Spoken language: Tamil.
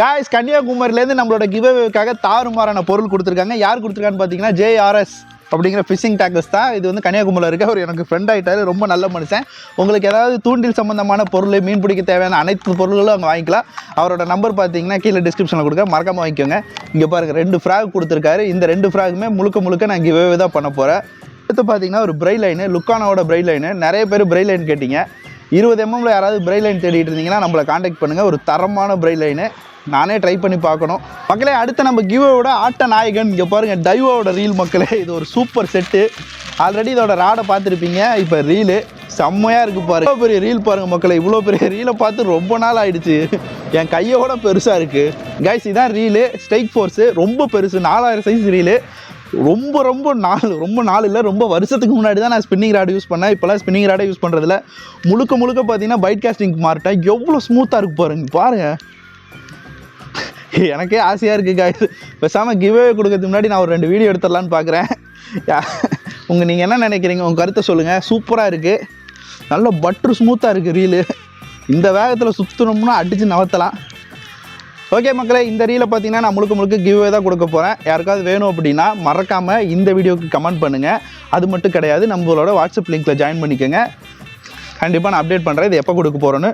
காய்ஸ் கன்னியாகுமரியிலேருந்து நம்மளோட கிவ்அவேக்காக தாறுமாறான பொருள் கொடுத்துருக்காங்க. யார் கொடுத்துருக்கான்னு பார்த்தீங்கன்னா ஜேஆர்எஸ் அப்படிங்கிற ஃபிஷிங் டேக்கஸ் தான். இது வந்து கன்னியாகுமரியில் இருக்க ஒரு எனக்கு ஃப்ரெண்ட் ஆகிட்டாரு ரொம்ப நல்ல மனுஷன். உங்களுக்கு ஏதாவது தூண்டில் சம்மந்தமான பொருள் மீன் பிடிக்க தேவையான அனைத்து பொருள்களும் அங்கே வாங்கிக்கலாம். அவரோட நம்பர் பார்த்தீங்கன்னா கீழே டிஸ்கிரிப்ஷனில் கொடுக்க மறக்காமல் வாங்கிக்கோங்க. இங்கே பாருங்கள் ரெண்டு ஃப்ராக் கொடுத்துருக்காரு. இந்த ரெண்டு ஃப்ராகுமே முழுக்க முழுக்க நான் கிவ்அவே தான் பண்ண போகிறேன் அடுத்து பார்த்தீங்கன்னா ஒரு பிரை லைனு லுக்கானாவோட பிரை லைனு நிறைய பேர் பிரை லைன் கேட்டிங்க. இருபது எம்எம்ல யாராவது பிரை லைன் தேடிட்டு இருந்தீங்கன்னா நம்மளை காண்டாக்ட் பண்ணுங்கள் ஒரு தரமான பிரை லைனு நானே ட்ரை பண்ணி பார்க்கணும். மக்களே அடுத்து நம்ம கிவோட ஆட்ட நாயகன். இங்கே பாருங்கள் டைவோட ரீல் மக்களே. இது ஒரு சூப்பர் செட்டு ஆல்ரெடி இதோட ராடை பார்த்துருப்பீங்க. இப்போ ரீலு செம்மையாக இருக்குது பாருங்க. இவ்வளோ பெரிய ரீல் பாருங்கள் மக்களை. இவ்வளோ பெரிய ரீலை பார்த்து ரொம்ப நாள் ஆயிடுச்சு. என் கையோட பெருசாக இருக்குது கைஸ் இதான் ரீலு ஸ்ட்ரைக் ஃபோர்ஸு ரொம்ப பெருசு. நாலாயிரம் சைஸ் ரீலு ரொம்ப ரொம்ப நாள் ரொம்ப நாள் இல்லை ரொம்ப வருஷத்துக்கு முன்னாடி தான் நான் ஸ்பின்னிங் ராடு யூஸ் பண்ணேன். இப்போலாம் ஸ்பின்னிங் ராடே யூஸ் பண்ணுறதில்ல முழுக்க முழுக்க பார்த்தீங்கன்னா பைட் காஸ்டிங் மாறிட்டேன். எவ்வளோ ஸ்மூத்தாக இருக்கு பாருங்க பாருங்க. எனக்கே ஆசையாக இருக்குது காய்ஸ் பேசாமல் கிவ்வே கொடுக்கறதுக்கு முன்னாடி நான் ஒரு ரெண்டு வீடியோ எடுத்துடலான்னு பார்க்குறேன் உங்கள் நீங்கள் என்ன நினைக்கிறீங்க? உங்கள் கருத்தை சொல்லுங்கள் சூப்பராக இருக்குது நல்ல பட்ரு ஸ்மூத்தாக இருக்குது ரீலு இந்த வேகத்தில் சுற்றணும்னா அடித்து நவத்தலாம் ஓகே மக்களே இந்த ரீலை பார்த்தீங்கன்னா நான் முழுக்க முழுக்க கிவ்வே தான் கொடுக்க போகிறேன் யாருக்காவது வேணும் அப்படின்னா மறக்காமல் இந்த வீடியோக்கு கமெண்ட் பண்ணுங்கள் அது மட்டும் கிடையாது நம்மளோட வாட்ஸ்அப் லிங்க்கில் ஜாயின் பண்ணிக்கோங்க. கண்டிப்பாக நான் அப்டேட் பண்ணுறேன் இது எப்போ கொடுக்க போகிறோன்னு